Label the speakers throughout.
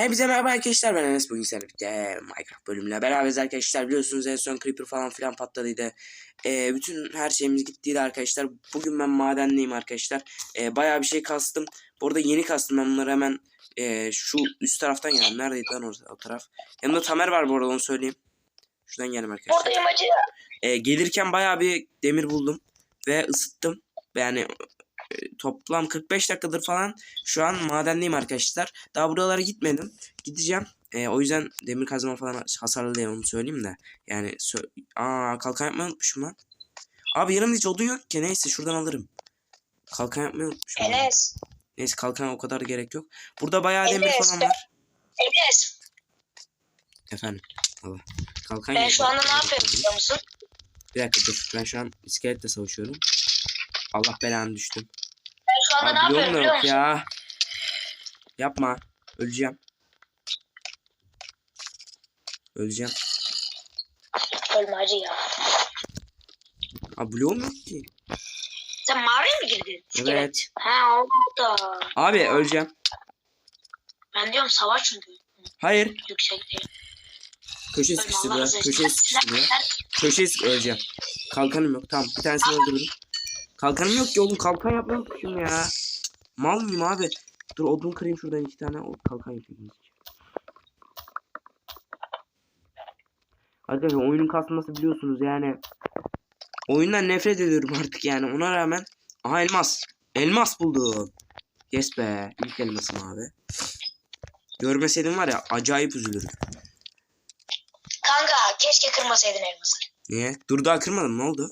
Speaker 1: Hepinize merhaba arkadaşlar ben Enes bugün sizlerle birlikte. Minecraft bölümüyle beraberiz arkadaşlar biliyorsunuz en son Creeper falan filan patladıydı. Ee, bütün her şeyimiz gittiydi arkadaşlar. Bugün ben madendeyim arkadaşlar. Ee, bayağı bir şey kastım. Bu arada yeni kastım. Ben bunları hemen ee, şu üst taraftan geldim neredeydi lan orada o taraf? Yanımda Tamer var bu arada onu söyleyeyim. Şuradan geldim arkadaşlar.
Speaker 2: Buradayım hacı.
Speaker 1: ee, gelirken bayağı bir demir buldum ve ısıttım. Yani e, toplam 45 dakikadır falan şu an madendeyim arkadaşlar. Daha buralara gitmedim. Gideceğim. E, o yüzden demir kazma falan hasarlı değil onu söyleyeyim de. Yani sö- Aa kalkan yapmayı unutmuşum lan. Abi yanımda hiç odun yok ki neyse şuradan alırım. Kalkan yapmayı unutmuşum. abi.
Speaker 2: Enes.
Speaker 1: Neyse kalkan o kadar gerek yok. Burada bayağı demir
Speaker 2: Enes,
Speaker 1: falan var.
Speaker 2: Enes.
Speaker 1: Efendim. Allah. Kalkan
Speaker 2: Ben şu anda ne yapıyorum biliyor musun?
Speaker 1: Bir dakika dur. Ben şu an iskeletle savaşıyorum. Allah belanı düştüm.
Speaker 2: Şu anda ne yapıyorum biliyor musun?
Speaker 1: ya. Yapma. Öleceğim. Öleceğim.
Speaker 2: Ölme hacı ya.
Speaker 1: Abi bloğum yok ki.
Speaker 2: Sen mağaraya mı girdin?
Speaker 1: Evet.
Speaker 2: Ha oldu.
Speaker 1: Abi öleceğim.
Speaker 2: Ben diyorum savaş çünkü.
Speaker 1: Hayır.
Speaker 2: Yüksekte.
Speaker 1: Köşe sıkıştı
Speaker 2: olsun.
Speaker 1: Köşeye sıkıştı buraya.
Speaker 2: Sen-
Speaker 1: Köşeye sık öleceğim. Kalkanım yok. Tamam. Bir tanesini öldürdüm. Kalkanım yok ki oğlum. Kalkan yapmayı unutmuşum ya. Mal mıyım abi? Dur odun kırayım şuradan iki tane. O kalkan yapayım. Arkadaşlar oyunun kasması biliyorsunuz yani. Oyundan nefret ediyorum artık yani. Ona rağmen. Aha elmas. Elmas buldum. Yes be. İlk elmasım abi. Görmeseydim var ya acayip üzülürüm.
Speaker 2: Kanka keşke kırmasaydın elması.
Speaker 1: Niye? Dur daha kırmadım ne oldu?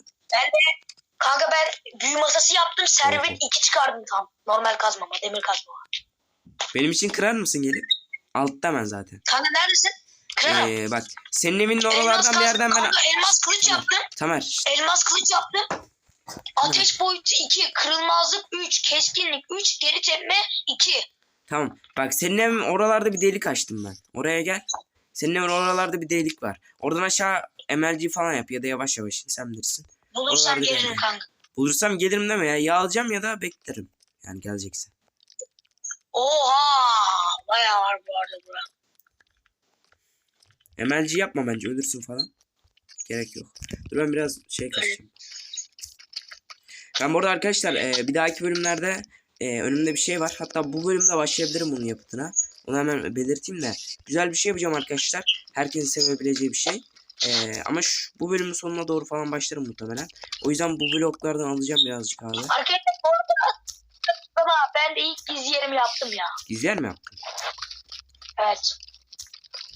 Speaker 2: Kanka ben büyü masası yaptım. Servet
Speaker 1: Oho.
Speaker 2: 2 çıkardım tam. Normal kazmama. Demir kazmama.
Speaker 1: Benim için kırar mısın gelip? Altta ben zaten.
Speaker 2: Kanka neredesin? Kırarım.
Speaker 1: Ee, bak senin evinin oralardan bir yerden ben...
Speaker 2: Kanka elmas kılıç
Speaker 1: Tamam.
Speaker 2: yaptım.
Speaker 1: Tamer
Speaker 2: Elmas kılıç yaptım. Ateş boyutu 2, kırılmazlık 3, keskinlik 3, geri tepme 2.
Speaker 1: tamam. Bak senin evin oralarda bir delik açtım ben. Oraya gel. Senin evin oralarda bir delik var. Oradan aşağı MLG falan yap ya da yavaş yavaş sen bilirsin.
Speaker 2: Bulursam
Speaker 1: Oralarda
Speaker 2: gelirim kanka.
Speaker 1: Bulursam gelirim deme ya. Ya alacağım ya da beklerim. Yani geleceksin.
Speaker 2: Oha! Bayağı var bu arada bura.
Speaker 1: MLG yapma bence ölürsün falan. Gerek yok. Dur ben biraz şey kaçayım. Ben burada arkadaşlar e, bir dahaki bölümlerde e, önümde bir şey var. Hatta bu bölümde başlayabilirim bunun yapıtına. Onu hemen belirteyim de. Güzel bir şey yapacağım arkadaşlar. Herkesin sevebileceği bir şey. E, ama şu, bu bölümün sonuna doğru falan başlarım muhtemelen. O yüzden bu bloklardan alacağım birazcık abi.
Speaker 2: Arkadaşlar bu arada baba ben de ilk gizli yerimi yaptım ya.
Speaker 1: Gizli yer mi yaptın?
Speaker 2: Evet.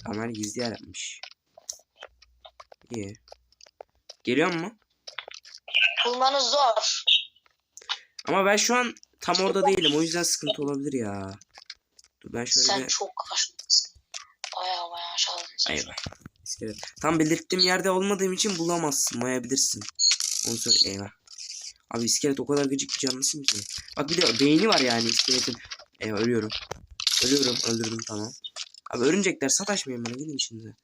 Speaker 1: Tamam gizli yer yapmış. İyi. Geliyor mu?
Speaker 2: Bulmanız zor.
Speaker 1: Ama ben şu an tam orada değilim. O yüzden sıkıntı olabilir ya. Dur ben şöyle
Speaker 2: Sen
Speaker 1: bir...
Speaker 2: çok aşağıdasın. Bayağı bayağı aşağıdasın.
Speaker 1: Eyvah. İskelet. Tam belirttiğim yerde olmadığım için bulamazsın. Mayabilirsin. Onu söyle. Eyvah. Abi iskelet o kadar gıcık bir canlısın ki. Bak bir de beyni var yani iskeletin. Eyvah ölüyorum. Ölüyorum. Öldürdüm tamam. Abi örümcekler sataşmayın bana gidin şimdi.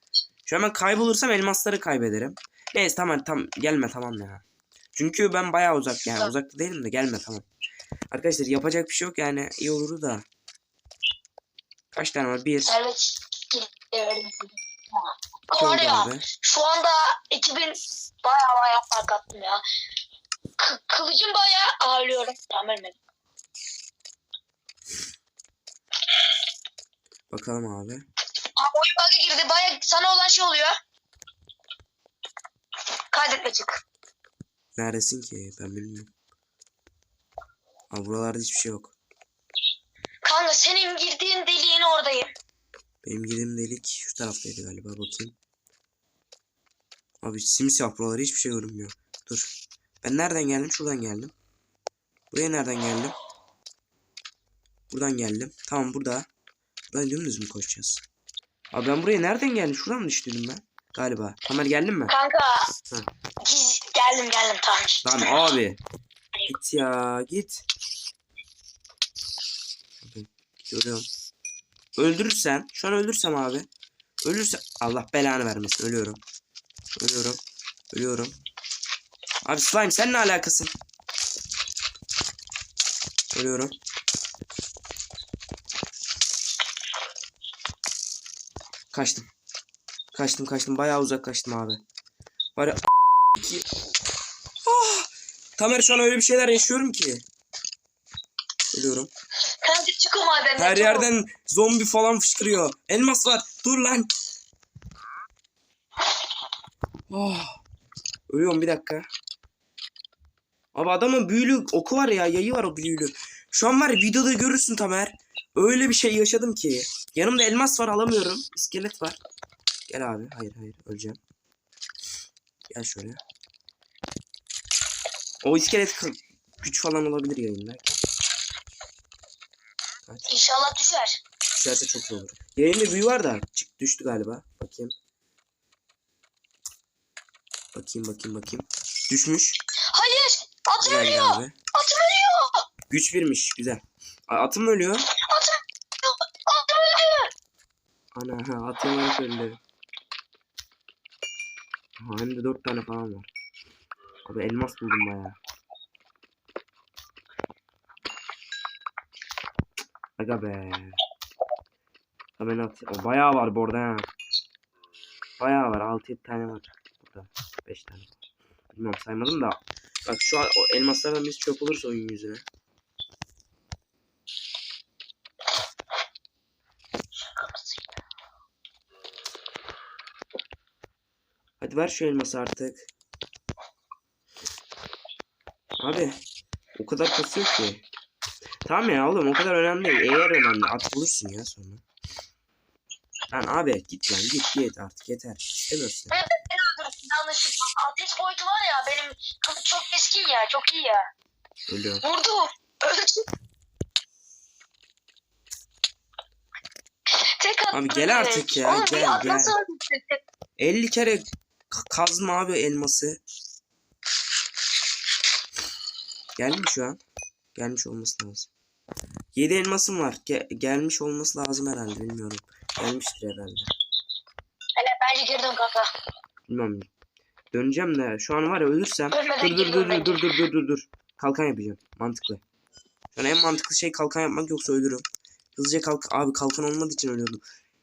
Speaker 1: Şu an ben kaybolursam elmasları kaybederim. Neyse tamam tam gelme tamam ya. Çünkü ben bayağı uzak yani
Speaker 2: Tamam.
Speaker 1: uzakta değilim de gelme tamam. Arkadaşlar yapacak bir şey yok yani iyi olur da. Kaç tane var? Bir. İki
Speaker 2: Var ya
Speaker 1: abi.
Speaker 2: şu anda ekibin bayağı bayağı fark attım ya. K- kılıcım bayağı ağırlıyorum. Tamam ölmedim.
Speaker 1: Bakalım abi.
Speaker 2: Aa, oyun bug'a girdi. Bayağı sana olan şey oluyor. Kaydetme çık.
Speaker 1: Neredesin ki? Ben bilmiyorum. Aa, buralarda hiçbir şey yok.
Speaker 2: Kanka senin girdiğin deliğin oradayım.
Speaker 1: Benim girdiğim delik şu taraftaydı galiba. Bakayım. Abi simsiyah buralar hiçbir şey görünmüyor. Dur. Ben nereden geldim? Şuradan geldim. Buraya nereden geldim? Buradan geldim. Tamam burada. Buradan dümdüz mü koşacağız? Abi ben buraya nereden geldim? Şuradan mı düştüm ben? Galiba. Tamer geldin mi?
Speaker 2: Kanka giz geldim geldim tamam.
Speaker 1: Tamam abi. Git ya git. Görüyorum. Öldürürsen. Şu an öldürsem abi. Ölürsen. Allah belanı vermesin. Ölüyorum. Ölüyorum. Ölüyorum. Abi slime sen ne alakasın? Ölüyorum. Kaçtım. Kaçtım kaçtım. Bayağı uzak kaçtım abi. Var ya ki... Ah! Tamer şu an öyle bir şeyler yaşıyorum ki. Ölüyorum.
Speaker 2: Kanka çık o madenden.
Speaker 1: Her yerden zombi falan fışkırıyor. Elmas var. Dur lan. Oh. Ölüyorum bir dakika. Abi adamın büyülü oku var ya yayı var o büyülü. Şu an var videoda görürsün Tamer. Öyle bir şey yaşadım ki. Yanımda elmas var alamıyorum. İskelet var. Gel abi. Hayır hayır öleceğim. Gel şöyle. O iskelet güç falan olabilir yayında.
Speaker 2: İnşallah düşer.
Speaker 1: Düşerse çok iyi olur. Yayında büyü var da çık düştü galiba. Bakayım. Bakayım bakayım bakayım. Düşmüş.
Speaker 2: Hayır. Atım
Speaker 1: Geldi
Speaker 2: ölüyor.
Speaker 1: abi.
Speaker 2: Atım ölüyor.
Speaker 1: Güç birmiş. Güzel. Atım ölüyor.
Speaker 2: Atım Atım ölüyor.
Speaker 1: Ana ha atım öldü. Aha, hem de dört tane falan var. Abi elmas buldum bayağı. Aga be. Hemen at. O bayağı var bu arada ha. Bayağı var. 6-7 tane var. Burada. 5 tane. Bilmiyorum saymadım da. Bak şu an o elmaslardan biz çöp olursa oyun yüzüne. Hadi ver şu elması artık. Abi o kadar kasıyor ki. Tamam ya oğlum o kadar önemli değil. Eğer önemli at bulursun ya sonra. Lan abi git lan git git artık yeter. İstemiyorsun.
Speaker 2: Yanlışlıkla ateş boyutu var ya benim kılıç çok eski ya çok iyi ya.
Speaker 1: Ölüyorum.
Speaker 2: Vurdu. Öldü. Tek.
Speaker 1: Abi gel artık ya,
Speaker 2: Oğlum,
Speaker 1: gel, gel.
Speaker 2: nasıl öldü?
Speaker 1: 50 kere ka- kazma abi elması. Geldi mi şu an? Gelmiş olması lazım. 7 elmasım var. Ge- gelmiş olması lazım herhalde bilmiyorum. Gelmiştir herhalde.
Speaker 2: Hele bence dön kanka.
Speaker 1: Bilmem. Döneceğim de şu an var ya ölürsem. Dur dur dur dur dur dur dur dur dur. Kalkan yapacağım. Mantıklı. Şu an en mantıklı şey kalkan yapmak yoksa ölürüm. Hızlıca kalk abi kalkan olmadığı için ölüyordum.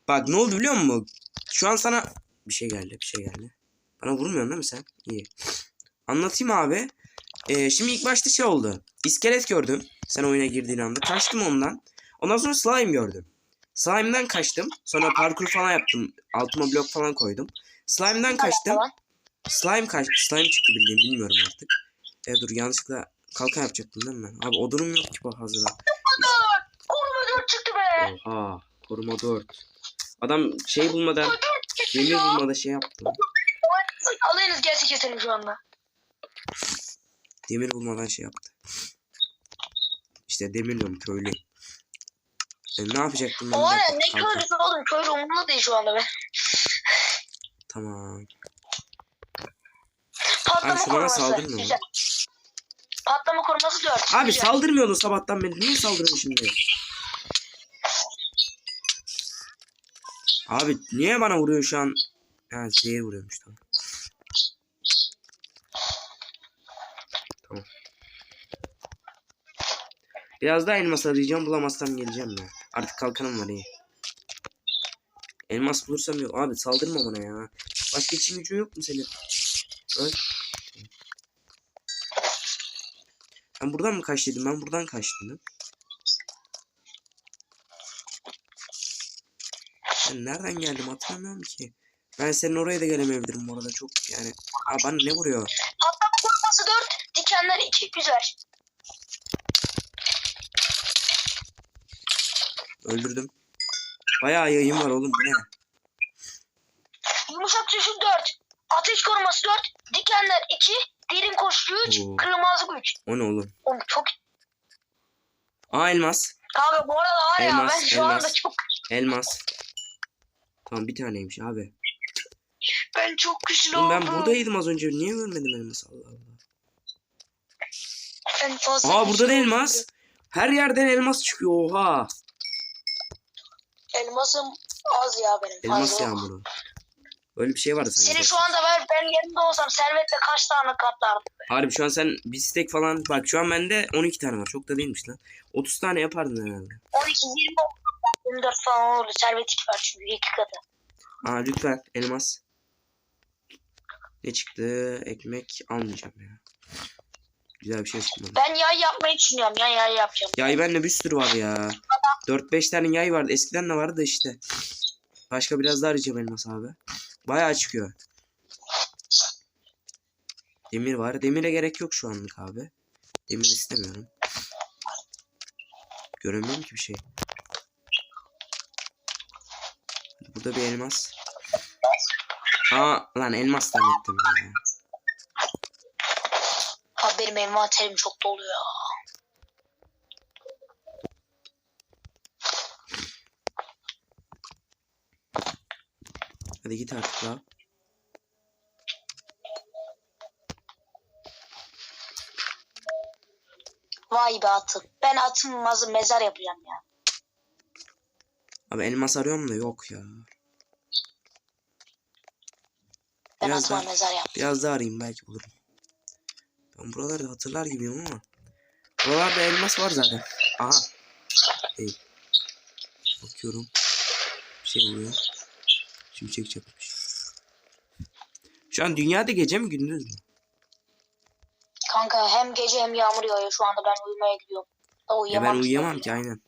Speaker 1: Bak ne oldu biliyor musun? Şu an sana bir şey geldi bir şey geldi. Bana vurmuyorsun değil mi sen? İyi. Anlatayım abi. Ee, şimdi ilk başta şey oldu. İskelet gördüm. Sen oyuna girdiğin anda. Kaçtım ondan. Ondan sonra slime gördüm. Slime'dan kaçtım. Sonra parkur falan yaptım. Altıma blok falan koydum. Slime'dan kaçtım. Slime kaç slime çıktı bildiğim bilmiyorum artık. E dur yanlışlıkla kalkan yapacaktım değil mi? Abi odunum yok ki bu hazırda.
Speaker 2: Koruma dört çıktı be.
Speaker 1: Oha koruma 4. Adam şey bulmadan demir bulmadan şey yaptı.
Speaker 2: Alayınız gelse keselim şu anda.
Speaker 1: Demir bulmadan şey yaptı. İşte demir diyorum köylü. E, ne yapacaktım ben?
Speaker 2: O
Speaker 1: dakika,
Speaker 2: ne köylüsü oğlum köylü umurumda değil şu anda be.
Speaker 1: Tamam.
Speaker 2: Patlama
Speaker 1: Abi şu bana
Speaker 2: koruması.
Speaker 1: saldırmıyor?
Speaker 2: Güzel. Patlama koruması dört.
Speaker 1: Abi
Speaker 2: Güzel.
Speaker 1: saldırmıyordun sabahtan beri. Niye saldırıyorsun şimdi? Abi niye bana vuruyor şu an? Ha zehir vuruyormuş tamam. Tamam. Biraz daha elmas arayacağım. Bulamazsam geleceğim ya. Artık kalkanım var iyi. Elmas bulursam yok. Abi saldırma bana ya. Başka için gücün yok mu senin? Öl. Ben buradan mı kaçtıydım? Ben buradan kaçtım. Ben nereden geldim hatırlamıyorum ki. Ben senin oraya da gelemeyebilirim bu arada çok yani. Aa bana ne vuruyor?
Speaker 2: Patlama koruması dört. Dikenler iki. Güzel.
Speaker 1: Öldürdüm. Bayağı yayın var oğlum bu ne?
Speaker 2: Yumuşak düşük dört. Ateş koruması dört. Dikenler iki. Derin koşu üç.
Speaker 1: Oo.
Speaker 2: Kırmızı üç.
Speaker 1: O ne oğlum?
Speaker 2: Oğlum çok
Speaker 1: Aa elmas.
Speaker 2: Kanka bu arada var ya
Speaker 1: Elmas,
Speaker 2: ben şu
Speaker 1: elmas.
Speaker 2: anda çok
Speaker 1: Elmas. Tamam bir taneymiş abi.
Speaker 2: ben çok güçlü
Speaker 1: Oğlum
Speaker 2: oldum.
Speaker 1: ben buradaydım az önce. Niye görmedim elması Allah Allah.
Speaker 2: En fazla
Speaker 1: Aa burada da elmas. Her yerden elmas çıkıyor oha.
Speaker 2: Elmasım az ya benim.
Speaker 1: Elmas
Speaker 2: fazla
Speaker 1: yağmuru. Öyle bir şey vardı sanki.
Speaker 2: Seni şu anda ben, ben yerinde olsam servetle kaç tane katlardım.
Speaker 1: Harbi şu an sen bir stek falan bak şu an bende 12 tane var. Çok da değilmiş lan. 30 tane yapardın herhalde.
Speaker 2: 12, 20, 24 falan olurdu. Servet iki var çünkü iki katı.
Speaker 1: Aa lütfen elmas. Ne çıktı? Ekmek almayacağım ya. Güzel bir şey çıkmadı.
Speaker 2: Ben yay yapmayı düşünüyorum. Ya yay yapacağım.
Speaker 1: Yay bende bir sürü var ya. 4-5 tane yay vardı. Eskiden de vardı da işte. Başka biraz daha arayacağım elmas abi. Bayağı çıkıyor. Demir var. Demire gerek yok şu anlık abi. Demir istemiyorum. Göremiyorum ki bir şey. Burada bir elmas. Aa lan elmas zannettim ya.
Speaker 2: Benim envanterim çok dolu ya.
Speaker 1: Hadi git artık ya.
Speaker 2: Vay be atım. Ben atım mazı mezar yapacağım ya.
Speaker 1: Abi elmas arıyorum da yok ya.
Speaker 2: Ben
Speaker 1: Biraz
Speaker 2: atıma
Speaker 1: daha-
Speaker 2: mezar yap.
Speaker 1: Biraz daha arayayım belki bulurum. Ben buralarda hatırlar gibiyim ama. Buralarda elmas var zaten. Aha. Değil. Bakıyorum. Bir şey oluyor. Şimşek çakmış. Şu an dünyada gece mi gündüz mü?
Speaker 2: Kanka hem gece hem yağmur yağıyor. Şu anda ben uyumaya gidiyorum. Da
Speaker 1: Ya ben uyuyamam ki aynen.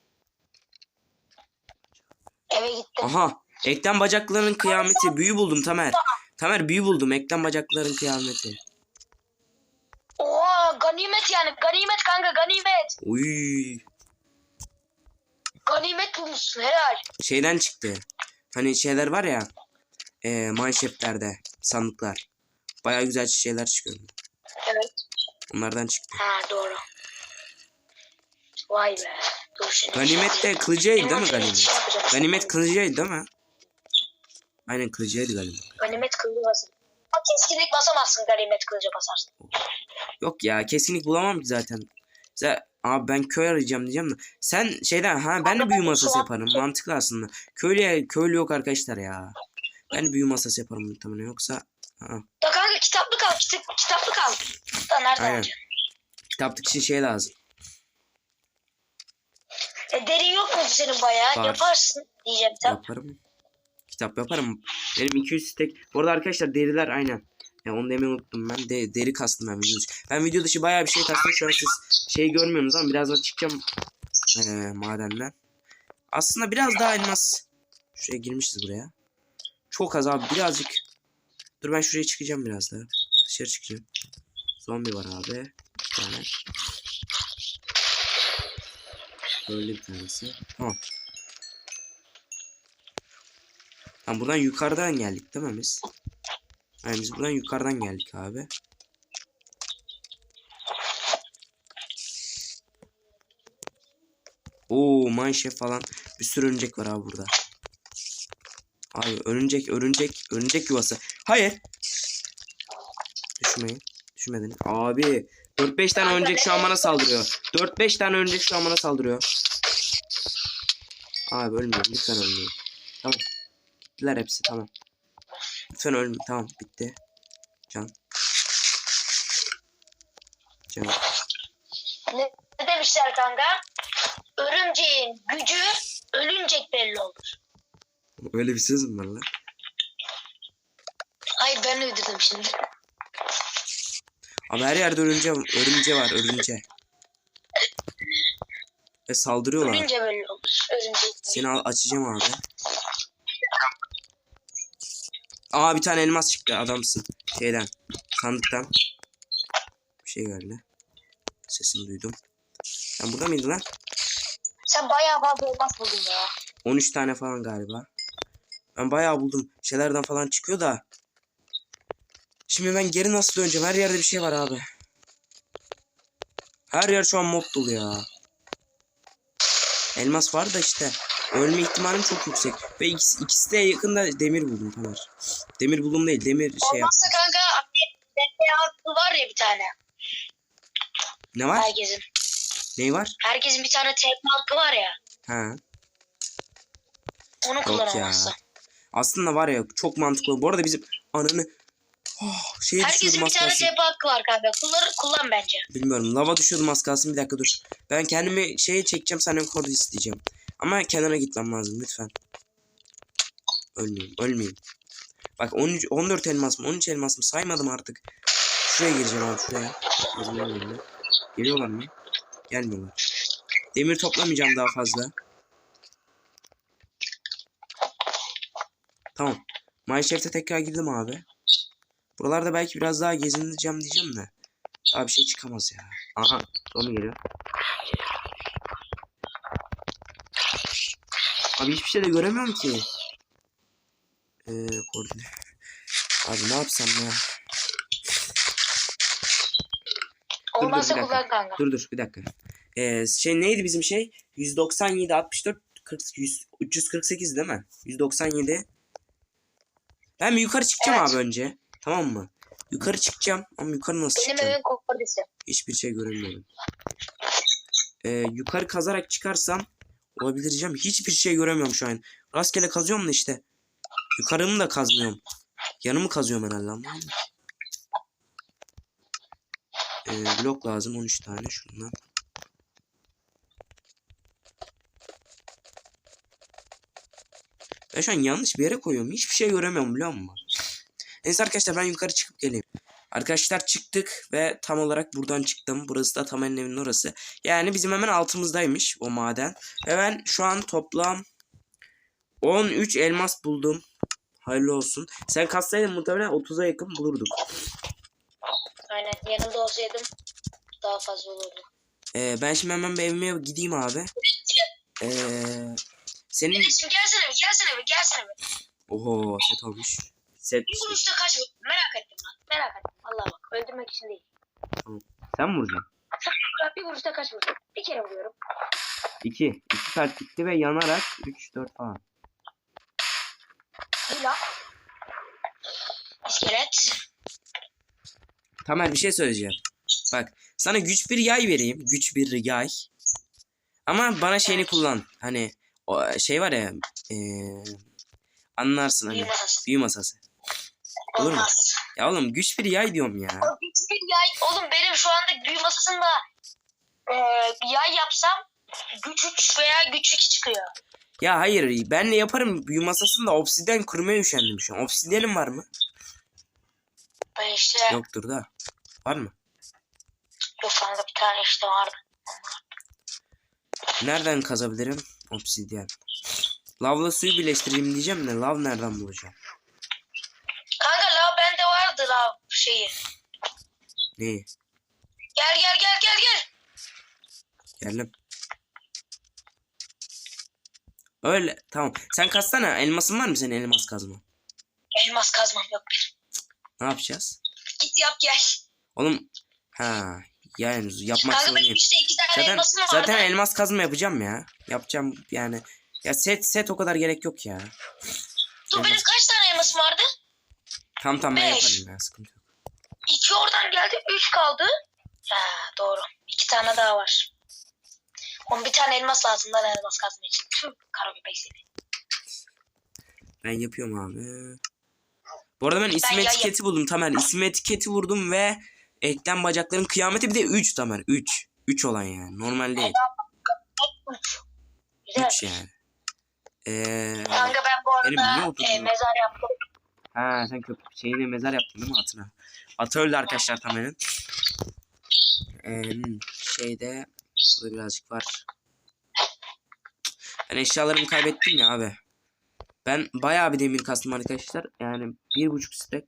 Speaker 2: Eve gittim.
Speaker 1: Aha. Eklem bacaklarının kıyameti. Büyü buldum Tamer. Tamer büyü buldum. Eklem bacakların kıyameti.
Speaker 2: Ganimet yani. Ganimet kanka ganimet.
Speaker 1: Uy.
Speaker 2: Ganimet bulmuşsun helal.
Speaker 1: Şeyden çıktı. Hani şeyler var ya. E, manşetlerde. Sandıklar. Baya güzel şeyler çıkıyor.
Speaker 2: Evet.
Speaker 1: Onlardan çıktı.
Speaker 2: Ha doğru. Vay be. Dur şimdi.
Speaker 1: Ganimet de kılıcıydı değil mi ganimet?
Speaker 2: şey yapacağım.
Speaker 1: Ganimet kılıcıydı değil mi? Aynen kılıcıydı galiba.
Speaker 2: Ganimet kılıcı basın. Ama keskinlik basamazsın ganimet kılıcı basarsın.
Speaker 1: Yok ya kesinlik bulamam ki zaten. Sen, abi ben köy arayacağım diyeceğim de. Sen şeyden ha ben de büyü masası yaparım. Mantıklı aslında. Köylü, köylü yok arkadaşlar ya. Ben de büyü masası yaparım muhtemelen yoksa. Ha,
Speaker 2: Da kanka kitaplık al. Kitap, kitaplık al. Da nereden
Speaker 1: Aynen.
Speaker 2: alacaksın?
Speaker 1: kitaplık için şey lazım.
Speaker 2: E, derin yok mu senin bayağı?
Speaker 1: Var.
Speaker 2: Yaparsın diyeceğim tam.
Speaker 1: Yaparım. Kitap yaparım. Benim 200 tek. Bu arada arkadaşlar deriler aynen. Ya onu demeyi unuttum ben. De, deri kastım ben video dışı. Ben video dışı bayağı bir şey kastım. Şu an siz şey görmüyorsunuz ama birazdan çıkacağım ee, madenden. Aslında biraz daha elmas. Şuraya girmişiz buraya. Çok az abi birazcık. Dur ben şuraya çıkacağım biraz daha. Dışarı çıkacağım. Zombi var abi. Bir tane. Böyle bir tanesi. Tamam. Tamam buradan yukarıdan geldik değil mi biz? Yani biz buradan yukarıdan geldik abi. Oo manşef falan bir sürü örümcek var abi burada. Abi örümcek örümcek örümcek yuvası. Hayır. Düşmeyin. Düşmediniz. Abi 4-5 tane örümcek şu an bana saldırıyor. 4-5 tane örümcek şu an bana saldırıyor. Abi ölmeyin lütfen ölmeyin. Tamam. Gittiler hepsi tamam. Lütfen ölmeyin tamam bitti. Can. Can.
Speaker 2: Ne, ne demişler kanka? Örümceğin gücü ölüncek belli olur.
Speaker 1: Öyle bir söz mü var lan?
Speaker 2: Hayır ben uydurdum şimdi.
Speaker 1: Abi her yerde örümce, örümce var örümce. Ve saldırıyorlar.
Speaker 2: Ölünce belli olur. Örümcek.
Speaker 1: Seni açacağım abi. Aa bir tane elmas çıktı adamsın. Şeyden. Sandıktan. Bir şey geldi. Sesini duydum. Sen burada mıydın lan?
Speaker 2: Sen bayağı fazla elmas buldun ya.
Speaker 1: 13 tane falan galiba. Ben bayağı buldum. Şeylerden falan çıkıyor da. Şimdi ben geri nasıl döneceğim? Her yerde bir şey var abi. Her yer şu an mob dolu ya. Elmas var da işte. Ölme ihtimalim çok yüksek. Ve ikisi, ikisi de yakında demir buldum Tamer. Demir buldum değil. Demir şey yap.
Speaker 2: Olmazsa kanka hakkı var ya bir tane.
Speaker 1: Ne var?
Speaker 2: Herkesin.
Speaker 1: Ney var?
Speaker 2: Herkesin bir tane TP hakkı var ya.
Speaker 1: Ha.
Speaker 2: Onu kullanamazsa.
Speaker 1: Aslında var ya çok mantıklı. Bu arada bizim ananı oh, düşüyordum
Speaker 2: Herkesin bir tane. TP hakkı var kanka. Kullan, kullan bence.
Speaker 1: Bilmiyorum. Lava düşüyordum az kalsın. Bir dakika dur. Ben kendimi şeye çekeceğim. Senden kodu isteyeceğim. Ama kenara gitmem lazım lütfen. Ölmeyeyim. Ölmeyeyim. Bak 13, 14 elmas mı 13 elmas mı saymadım artık. Şuraya gireceğim abi şuraya. Geliyorlar mı? Gelmiyorlar. Demir toplamayacağım daha fazla. Tamam. Mineshaft'e tekrar girdim abi. Buralarda belki biraz daha gezineceğim diyeceğim de. Daha bir şey çıkamaz ya. Aha. Sonu geliyor. Abi hiçbir şey de göremiyorum ki. Ee, koordine. Abi ne yapsam ya? dur,
Speaker 2: Olmazsa
Speaker 1: bir dakika.
Speaker 2: kullan kanka.
Speaker 1: Dur dur bir dakika. Ee, şey neydi bizim şey? 197 64 40 100, 348 değil mi? 197. Ben bir yukarı çıkacağım
Speaker 2: Evet.
Speaker 1: abi önce. Tamam mı? Yukarı çıkacağım ama yukarı nasıl
Speaker 2: Benim
Speaker 1: çıkacağım?
Speaker 2: evin koordisi.
Speaker 1: Hiçbir şey göremiyorum. Ee, yukarı kazarak çıkarsam olabilir diyeceğim. Hiçbir şey göremiyorum şu an. Rastgele kazıyorum da işte. Yukarımı da kazmıyorum. Yanımı kazıyorum herhalde anladın? Ee, blok lazım 13 tane şundan. Ben şu an yanlış bir yere koyuyorum. Hiçbir şey göremiyorum biliyor musun? Neyse arkadaşlar ben yukarı çıkıp geleyim. Arkadaşlar çıktık ve tam olarak buradan çıktım. Burası da Tamer'in evinin orası. Yani bizim hemen altımızdaymış o maden. Ve ben şu an toplam 13 elmas buldum. Hayırlı olsun. Sen kassaydın muhtemelen 30'a yakın bulurduk.
Speaker 2: Aynen yanımda olsaydım daha fazla olurdu.
Speaker 1: Ee, ben şimdi hemen bir evime gideyim abi. Ee, senin...
Speaker 2: Gelsene bir gelsene bir gelsene bir.
Speaker 1: Oho set olmuş. Set.
Speaker 2: Bir vuruşta kaç vurdun? Merak ettim lan. Merak ettim. Allah bak öldürmek için değil.
Speaker 1: Sen mi vuracaksın?
Speaker 2: Bir vuruşta kaç vurdun? Bir kere vuruyorum.
Speaker 1: 2. 2 kalp gitti ve yanarak 3 4 falan.
Speaker 2: İyi lan. İskelet.
Speaker 1: Tamer bir şey söyleyeceğim. Bak sana güç bir yay vereyim. Güç bir yay. Ama bana şeyini kullan. Hani o şey var ya. eee, anlarsın hani.
Speaker 2: Büyü masası.
Speaker 1: Büyü masası. Olur mu?
Speaker 2: Olmaz.
Speaker 1: Ya oğlum güç bir yay diyorum ya.
Speaker 2: O hiçbir yay. Oğlum benim şu anda büyü masasında e, bir yay yapsam güç 3 veya güç 2 çıkıyor.
Speaker 1: Ya hayır ben de yaparım büyü masasında obsidyen kurmaya üşendim şu an. Obsidyenim var mı?
Speaker 2: Ben işte
Speaker 1: Yoktur da. Var mı?
Speaker 2: yok kanka bir tane işte vardı.
Speaker 1: Nereden kazabilirim? Obsidyen. Lavla suyu birleştireyim diyeceğim de lav nereden bulacağım?
Speaker 2: Kanka la bende vardı la şeyi.
Speaker 1: Neyi?
Speaker 2: Gel gel gel gel gel.
Speaker 1: Geldim. Öyle tamam. Sen katsana elmasın var mı senin elmas kazma?
Speaker 2: Elmas kazmam yok bir.
Speaker 1: Ne yapacağız?
Speaker 2: Git yap gel.
Speaker 1: Oğlum ha yani yapmak
Speaker 2: Kanka benim işte iki tane
Speaker 1: Zaten,
Speaker 2: elmasım vardı.
Speaker 1: zaten elmas kazma yapacağım ya. Yapacağım yani. Ya set set o kadar gerek yok ya.
Speaker 2: Dur benim
Speaker 1: elmas-
Speaker 2: kaç tane elmasım vardı?
Speaker 1: Tam tam ben yaparım ya sıkıntı.
Speaker 2: İki oradan geldi. Üç kaldı. Ha doğru. İki tane daha var. On bir tane elmas lazım lan elmas kazma için. Tüm kara köpek seni.
Speaker 1: Ben yapıyorum abi. Bu arada ben isim
Speaker 2: yay
Speaker 1: etiketi buldum Tamer. İsim etiketi vurdum ve eklem bacakların kıyameti bir de 3 Tamer. 3. 3 olan yani. Normal değil.
Speaker 2: Üç. Güzel.
Speaker 1: 3 yani. Eee...
Speaker 2: Kanka ben bu arada e, mezar yaptım.
Speaker 1: Ha sen köprü şeyine mezar yaptın değil mi atına? Öldü arkadaşlar Tamer'in. Ee, şeyde burada birazcık var. Ben eşyalarımı kaybettim ya abi. Ben bayağı bir demir kastım arkadaşlar. Yani bir buçuk stack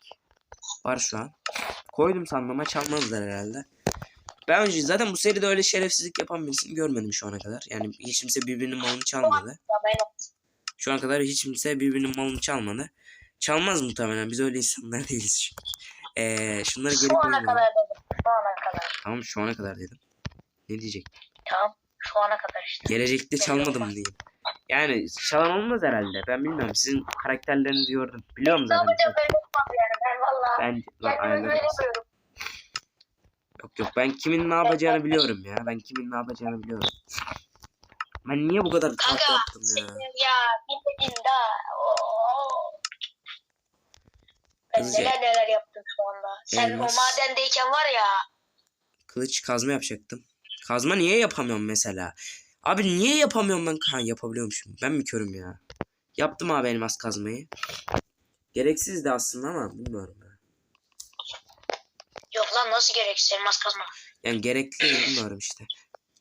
Speaker 1: var şu an. Koydum sanmama çalmazlar herhalde. Ben önce zaten bu seride öyle şerefsizlik yapan birisini görmedim şu ana kadar. Yani hiç kimse birbirinin malını çalmadı. Şu ana kadar hiç kimse birbirinin malını çalmadı. Çalmaz muhtemelen. Biz öyle insanlar değiliz çünkü. Ee, şunları geri
Speaker 2: şu ana kadar dedim. Şu ana kadar.
Speaker 1: Tamam şu ana kadar dedim. Ne diyecek?
Speaker 2: Tamam. Şu ana kadar işte.
Speaker 1: Gelecekte
Speaker 2: Belli
Speaker 1: çalmadım
Speaker 2: olmaz.
Speaker 1: diyeyim. Yani çalan olmaz herhalde. Ben bilmiyorum. Sizin karakterlerinizi gördüm. Biliyorum
Speaker 2: Ne
Speaker 1: zaten.
Speaker 2: yapacağım böyle yapmam yani ben valla.
Speaker 1: Ben lan
Speaker 2: güvenemiyorum.
Speaker 1: Yok yok ben kimin ne yapacağını biliyorum ya. Ben kimin ne yapacağını biliyorum. Ben niye bu kadar
Speaker 2: Kanka
Speaker 1: tatlı yaptım ya?
Speaker 2: ya bilmedin daha. Ben
Speaker 1: Kızı-
Speaker 2: neler neler yaptım şu anda. Sen
Speaker 1: Elmas.
Speaker 2: o madendeyken var ya.
Speaker 1: Kılıç kazma yapacaktım. Kazma niye yapamıyorum mesela? Abi niye yapamıyorum ben? Ha yapabiliyormuşum. Ben mi körüm ya? Yaptım abi elmas kazmayı. Gereksizdi aslında ama bilmiyorum. ya.
Speaker 2: Yok lan nasıl gereksiz elmas kazma.
Speaker 1: Yani gerekli bilmiyorum işte.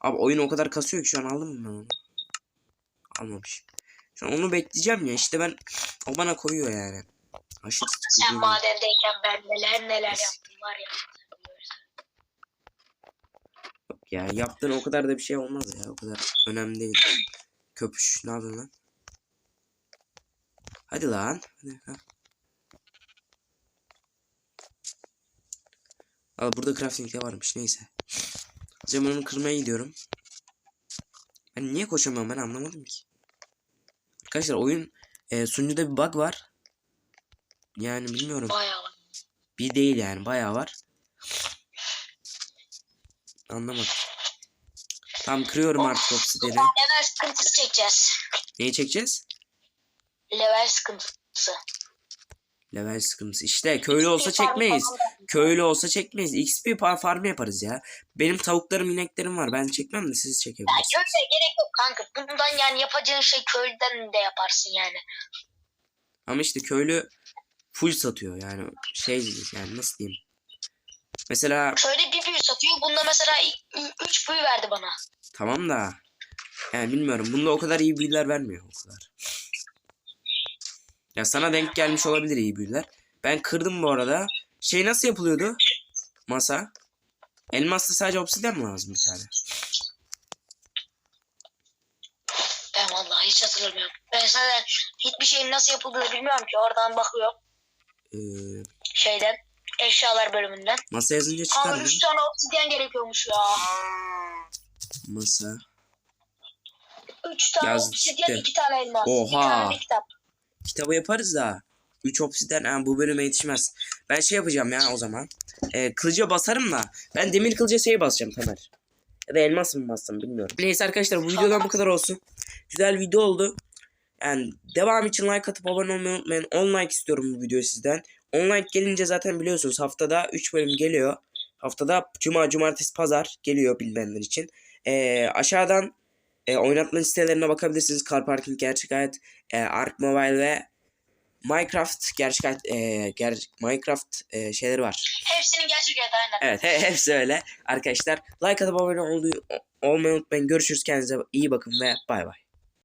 Speaker 1: Abi oyun o kadar kasıyor ki şu an aldım mı ben onu? Almamışım. Şu an onu bekleyeceğim ya işte ben o bana koyuyor yani. Aşırı
Speaker 2: Sen madendeyken ben neler neler yaptım var ya.
Speaker 1: Yok ya yaptığın o kadar da bir şey olmaz ya. O kadar önemli değil. Köpüş ne yapıyorsun lan? Hadi lan. Hadi, ha. Al burada crafting de varmış neyse. Hocam onu kırmaya gidiyorum. Ben niye koşamıyorum ben anlamadım ki. Arkadaşlar oyun e, sunucuda bir bug var. Yani bilmiyorum.
Speaker 2: Bayağı var.
Speaker 1: Bir değil yani bayağı var. Anlamadım. Tam kırıyorum artık obsidiyeni.
Speaker 2: Level sıkıntısı çekeceğiz.
Speaker 1: Neyi çekeceğiz?
Speaker 2: Level sıkıntısı.
Speaker 1: Level sıkıntısı. İşte köylü olsa
Speaker 2: farm
Speaker 1: çekmeyiz. Köylü olsa çekmeyiz. XP farmı yaparız ya. Benim tavuklarım, ineklerim var. Ben çekmem de siz
Speaker 2: Ya
Speaker 1: çekebilirsiniz.
Speaker 2: köylüye gerek yok kanka. Bundan yani yapacağın şey köylüden de yaparsın yani.
Speaker 1: Ama işte köylü full satıyor yani şey yani nasıl diyeyim. Mesela
Speaker 2: Şöyle bir büyü satıyor. Bunda mesela 3 büyü verdi bana.
Speaker 1: tamam da yani bilmiyorum. Bunda o kadar iyi büyüler vermiyor o kadar. Ya sana denk gelmiş olabilir iyi büyüler. Ben kırdım bu arada. Şey nasıl yapılıyordu? Masa. Elmaslı sadece obsidyen mi lazım bir tane?
Speaker 2: Ben vallahi hiç hatırlamıyorum. Ben zaten hiçbir şeyin nasıl yapıldığını bilmiyorum ki. Oradan bakıyorum.
Speaker 1: Ee,
Speaker 2: Şeyden. Eşyalar bölümünden.
Speaker 1: masa yazınca çıkar
Speaker 2: Ama
Speaker 1: mı?
Speaker 2: 3 tane obsidyen gerekiyormuş ya.
Speaker 1: Masa.
Speaker 2: 3 tane
Speaker 1: Yazdı
Speaker 2: obsidyen,
Speaker 1: çıktı.
Speaker 2: 2 tane elmas. Bir
Speaker 1: Oha.
Speaker 2: tane de kitap.
Speaker 1: Kitabı yaparız da. 3 obsidyen ha, bu bölüme yetişmez. Ben şey yapacağım ya o zaman. Ee, kılıca basarım da. Ben demir kılıca şey basacağım Tamer. Ya da elmas mı bassam bilmiyorum. Neyse arkadaşlar bu videodan bu kadar olsun. Güzel video oldu. Yani devam için like atıp abone olmayı unutmayın. 10 like istiyorum bu videoya sizden. 10 like gelince zaten biliyorsunuz haftada 3 bölüm geliyor. Haftada cuma, cumartesi, pazar geliyor bilmeyenler için. Ee, aşağıdan e, oynatma listelerine bakabilirsiniz. Car Parking gerçek hayat, e, Ark Mobile ve Minecraft gerçek hayat, e, ger- Minecraft e, şeyleri var.
Speaker 2: Hepsinin gerçek evet aynen.
Speaker 1: Evet he- hepsi öyle. Arkadaşlar like atıp abone olmayı, olmayı unutmayın. Görüşürüz kendinize iyi bakın ve bay bay.